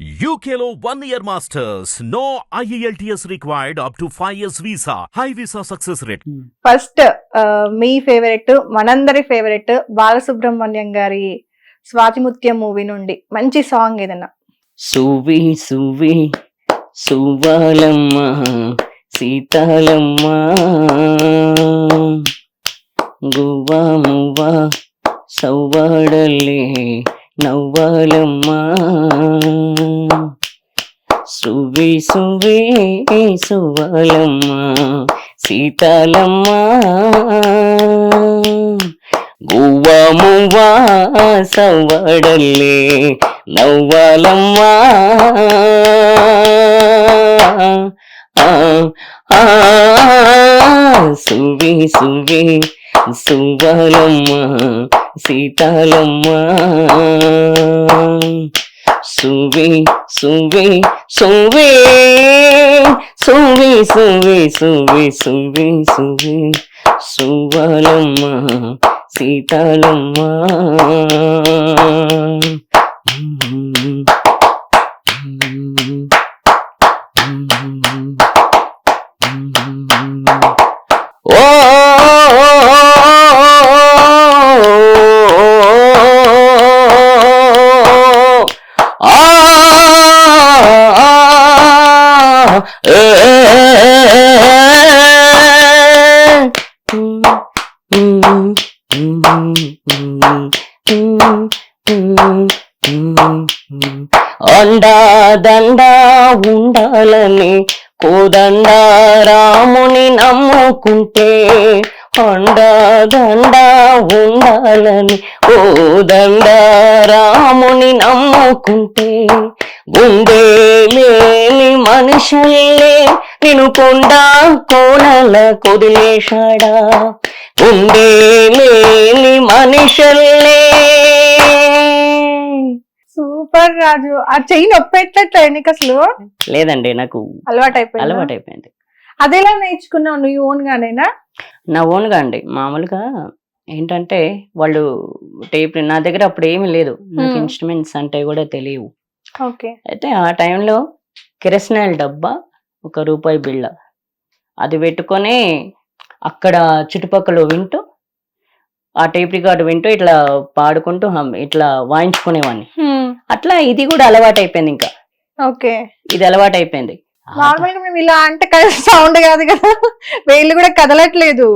యూకేలో one year masters no IELTS required up to five years visa high visa success rate first me favourite మనందరి favourite Balasubrahmanyam గారి Swathimuthyam movie నుండి మంచి song ఏదన్నా? సువి సువి సువాలమ్మ సీతాలమ్మ. గువా మువా సౌవాడలే నవ్వాలమ్మా. సువి సువి సువాలమ్మ సీతాలమ్మా. గువ్వా మువ్వా సవ్వడల్లే నవ్వాలమ్మా. సువి సువి సువ్వాలమ్మ సీతాలమ్మ. సువి సువి సువి సువి సువి సువి సువి సువి సువ్వాలమ్మ సీతాలమ్మ. అండా దండా ఉండాలని కోదండ రాముని నమ్ముకుంటే అండా దండా ఉండాలని కోదండ రాముని నమ్ముకుంటే గుండె లేని మనుషుల్లే నిను కొండ కోనల కొదిలేశాడా? గుండె రాజు ఆ చెయ్యి నొప్పి నీకు అసలు? లేదండి నాకు అలవాటు అయిపోయింది అలవాటు అయిపోయింది అదెలా నేర్చుకున్నావు నువ్వు ఓన్ గానేనా నా ఓన్గా అండి. మామూలుగా ఏంటంటే వాళ్ళు టేప్ నా దగ్గర అప్పుడు ఏమీ లేదు. నాకు. ఇన్స్ట్రుమెంట్స్ అంటే కూడా తెలియవు. ఓకే. అయితే ఆ టైంలో కిరసనాయిల్ డబ్బా ఒక రూపాయి బిళ్ళ. అది పెట్టుకొని అక్కడ చుట్టుపక్కల వింటూ ఆ టేప్ రికార్డు వింటూ ఇట్లా పాడుకుంటూ ఇట్లా వాయించుకునేవాడిని అట్లా ఇది కూడా అలవాటు అయిపోయింది ఇంకా. ఓకే. ఇది అలవాటు అయిపోయింది నార్మల్గా మేము ఇలా అంటే సౌండ్ కాదు కదా. వేళ్ళు కూడా కదలట్లేదు.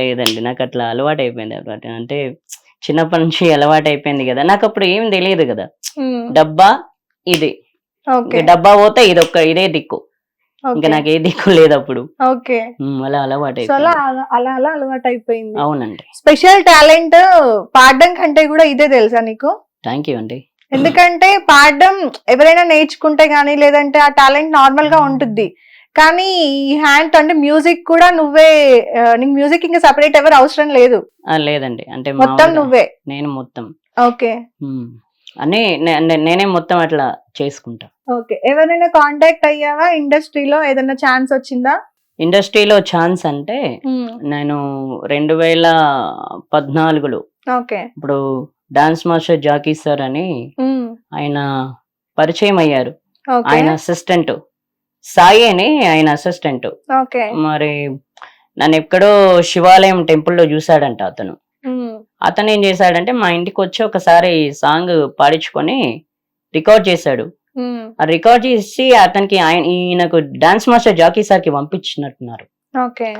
లేదండి నాకు అట్లా అలవాటు అయిపోయింది అలవాటు అంటే చిన్నప్పటి నుంచి అలవాటు అయిపోయింది కదా. నాకు అప్పుడు ఏం తెలియదు కదా. డబ్బా ఇది. డబ్బా పోతే ఇది ఒక్క ఇదే దిక్కు. ఇంకా నాకు ఏ దిక్కు లేదు అప్పుడు. ఓకే. అలా అలవాటు అలా అలా అలా అలవాటు అయిపోయింది అవునండి. స్పెషల్ టాలెంట్ పాడడం కంటే కూడా ఇదే తెలుసా నీకు? థ్యాంక్ యూ అండి. ఎందుకంటే పాడడం ఎవరైనా నేర్చుకుంటే గానీ లేదంటే ఆ టాలెంట్ నార్మల్గా ఉంటుంది కానీ ఈ హ్యాండ్ అంటే మ్యూజిక్ కూడా నువ్వే నీకు మ్యూజిక్ ఇంకా సపరేట్ ఎవరు అవసరం లేదు. లేదండి. అంటే మొత్తం నువ్వే. నేను మొత్తం. ఓకే. ఉమ్, అన్నీ నే- నే- నేనే మొత్తం అట్లా చేసుకుంటా. ఓకే. ఎవరైనా కాంటాక్ట్ అయ్యావా ఇండస్ట్రీలో? ఏదైనా ఛాన్స్ వచ్చిందా? ఇండస్ట్రీలో ఛాన్స్ అంటే నేను రెండు వేల పద్నాలుగులో ఓకే. ఇప్పుడు డాన్స్ మాస్టర్ జాకీ సార్ అని ఆయన పరిచయం అయ్యారు. ఆయన అసిస్టెంట్. సాయి అని ఆయన అసిస్టెంట్. మరి నన్ను ఎక్కడో శివాలయం టెంపుల్లో చూశాడంట అతను. అతను ఏం చేశాడంటే మా ఇంటికి వచ్చి ఒకసారి సాంగ్ పాడించుకొని రికార్డ్ చేశాడు. ఆ రికార్డ్ చేసి అతనికి ఆయన ఈయనకు డాన్స్ మాస్టర్ జాకీ సార్కి పంపించినట్టున్నారు. ఓకే.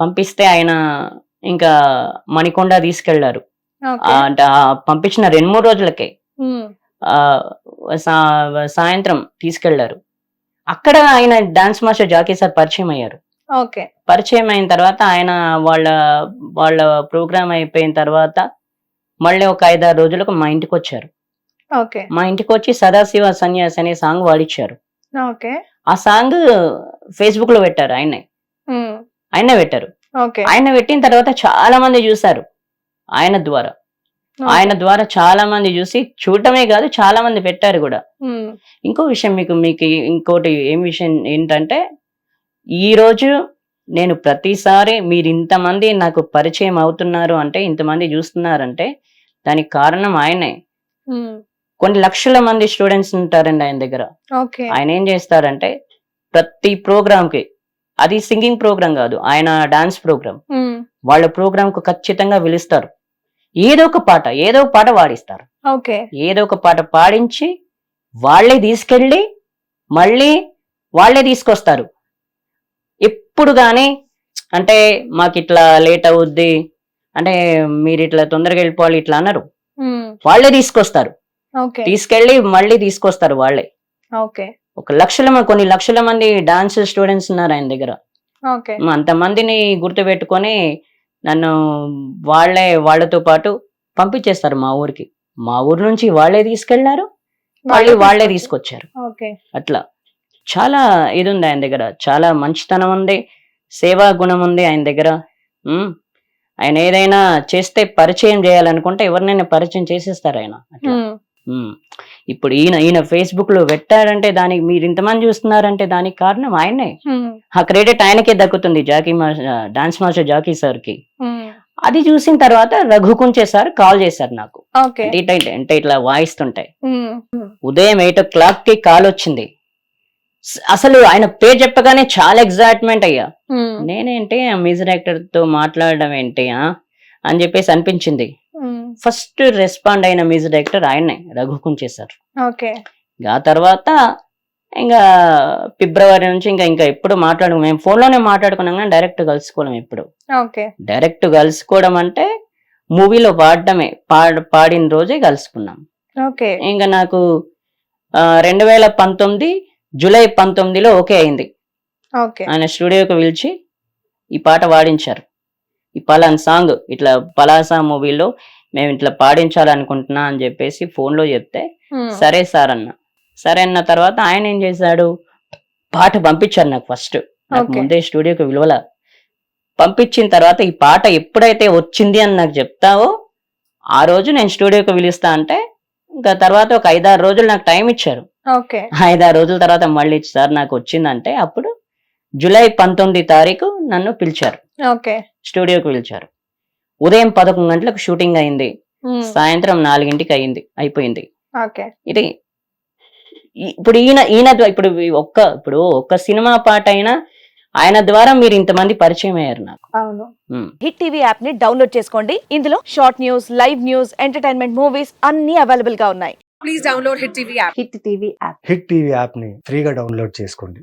పంపిస్తే ఆయన ఇంకా మణికొండ తీసుకెళ్ళారు. అంటే పంపించిన రెండు మూడు రోజులకే. సాయంత్రం తీసుకెళ్ళారు. అక్కడ ఆయన డాన్స్ మాస్టర్ జాకీ సార్ పరిచయం అయ్యారు. ఓకే. పరిచయం అయిన తర్వాత ఆయన వాళ్ళ వాళ్ళ ప్రోగ్రామ్ అయిపోయిన తర్వాత మళ్ళీ ఒక ఐదారు రోజులకు మా ఇంటికి వచ్చారు ఓకే. మా ఇంటికి వచ్చి సదాశివ సన్యాస్ అనే సాంగ్ వాడిచ్చారు. ఓకే. ఆ సాంగ్ ఫేస్బుక్లో పెట్టారు ఆయనే ఆయనే పెట్టారు. ఆయన పెట్టిన తర్వాత చాలా మంది చూశారు ఆయన ద్వారా. ఆయన ద్వారా చాలా మంది చూసి చూడటమే కాదు చాలా మంది పెట్టారు కూడా. ఇంకో విషయం మీకు మీకు ఇంకోటి ఏం విషయం ఏంటంటే ఈ రోజు నేను ప్రతిసారి మీరు ఇంతమంది నాకు పరిచయం అవుతున్నారు అంటే ఇంతమంది చూస్తున్నారంటే దానికి కారణం ఆయనే. కొన్ని లక్షల మంది స్టూడెంట్స్ ఉంటారండి ఆయన దగ్గర. ఆయన ఏం చేస్తారంటే ప్రతి ప్రోగ్రామ్కి అది సింగింగ్ ప్రోగ్రామ్ కాదు ఆయన డాన్స్ ప్రోగ్రామ్ వాళ్ళ ప్రోగ్రామ్కు ఖచ్చితంగా పిలుస్తారు. ఏదో ఒక పాట ఏదో ఒక పాట పాడిస్తారు. ఓకే. ఏదో ఒక పాట పాడించి వాళ్ళే తీసుకెళ్ళి మళ్ళీ వాళ్ళే తీసుకొస్తారు. ఎప్పుడు కానీ అంటే మాకు ఇట్లా లేట్ అవుద్ది అంటే మీరు ఇట్లా తొందరగా వెళ్ళిపోవాలి ఇట్లా అన్నారు. వాళ్ళే తీసుకొస్తారు. ఓకే. తీసుకెళ్ళి మళ్ళీ తీసుకొస్తారు వాళ్ళే. ఓకే. ఒక లక్షల కొన్ని లక్షల మంది డాన్స్ స్టూడెంట్స్ ఉన్నారు ఆయన దగ్గర. ఓకే. అంతమందిని గుర్తుపెట్టుకొని నన్ను వాళ్ళే వాళ్ళతో పాటు పంపించేస్తారు మా ఊరికి. మా ఊరు నుంచి వాళ్ళే తీసుకెళ్ళారు మళ్ళీ వాళ్ళే తీసుకొచ్చారు. అట్లా. చాలా ఇది ఉంది ఆయన దగ్గర. చాలా మంచితనం ఉంది సేవా గుణం ఉంది ఆయన దగ్గర. ఆయన ఏదైనా చేస్తే పరిచయం చేయాలనుకుంటే ఎవరినైనా పరిచయం చేసేస్తారు ఆయన. అట్లా. ఇప్పుడు ఈయన ఈయన ఫేస్బుక్లో పెట్టాడంటే దానికి మీరు ఇంతమంది చూస్తున్నారంటే దానికి కారణం ఆయనే ఆ క్రెడిట్ ఆయనకే దక్కుతుంది Jaki master dance master Jaki సార్కి అది చూసిన తర్వాత రఘు కుంచే సార్ కాల్ చేశారు నాకు. అంటే ఇట్లా- వాయిస్తుంటాయి ఉదయం ఎయిట్ ఓ క్లాక్కి కాల్ వచ్చింది. అసలు ఆయన పేరు చెప్పగానే చాలా ఎగ్జైట్మెంట్ అయ్యా. నేనేంటి మ్యూజిక్ డైరెక్టర్తో మాట్లాడడం ఏంటి? అని చెప్పేసి అనిపించింది. ఫస్ట్ రెస్పాండ్ అయిన మ్యూజిక్ డైరెక్టర్ ఆయన్నే రఘు కుంచే సార్ ఓకే ఆ తర్వాత ఇంకా ఫిబ్రవరి నుంచి ఇంకా ఇంకా ఎప్పుడు మాట్లాడు మేము phone లోనే మాట్లాడుకున్నాం కానీ డైరెక్ట్ కలుసుకోవడం ఎప్పుడు. ఓకే. డైరెక్ట్ కలుసుకోవడం అంటే మూవీలో పాడటమే పాడ పాడిన రోజే కలుసుకున్నాం. ఓకే. ఇంకా నాకు రెండు వేల పంతొమ్మిది జూలై పంతొమ్మిదిలో ఓకే అయింది. ఓకే. ఆయన స్టూడియోకి పిలిచి ఈ పాట పాడించారు. ఈ పలాన్ సాంగ్ ఇట్లా పలాసా మూవీలో మేము ఇట్లా పాడించాలనుకుంటున్నా అని చెప్పేసి phone లో చెప్తే సరే సార్ అన్న. సరే అన్న తర్వాత ఆయన ఏం చేశాడు? పాట పంపించారు నాకు ఫస్ట్. నాకు. ముందే స్టూడియోకి విలువల. పంపించిన తర్వాత ఈ పాట ఎప్పుడైతే వచ్చింది అని నాకు చెప్తావో ఆ రోజు నేను స్టూడియోకి పిలుస్తా అంటే ఇంకా తర్వాత ఒక ఐదారు రోజులు నాకు టైం ఇచ్చారు. ఐదారు రోజుల తర్వాత మళ్ళీ సార్ నాకు వచ్చిందంటే అప్పుడు జూలై పంతొమ్మిది తారీఖు నన్ను పిలిచారు. ఓకే. స్టూడియోకి పిలిచారు. ఉదయం పదకొండు గంటలకు షూటింగ్ అయింది. సాయంత్రం నాలుగింటికి అయింది అయిపోయింది. ఓకే. ఇది ఇప్పుడు ఈయన ఈయన ఇప్పుడు ఒక్క ఇప్పుడు ఒక్క సినిమా పాట అయినా ఆయన ద్వారా మీరు ఇంతమంది పరిచయం అయ్యారు నాకు. అవును. ఉమ్. హిట్ టీవీ యాప్ని డౌన్లోడ్ చేసుకోండి. ఇందులో short news live news entertainment movies అన్ని అవైలబుల్గా ఉన్నాయి హిట్ టీవీ యాప్ని ఫ్రీగా డౌన్లోడ్ చేసుకోండి.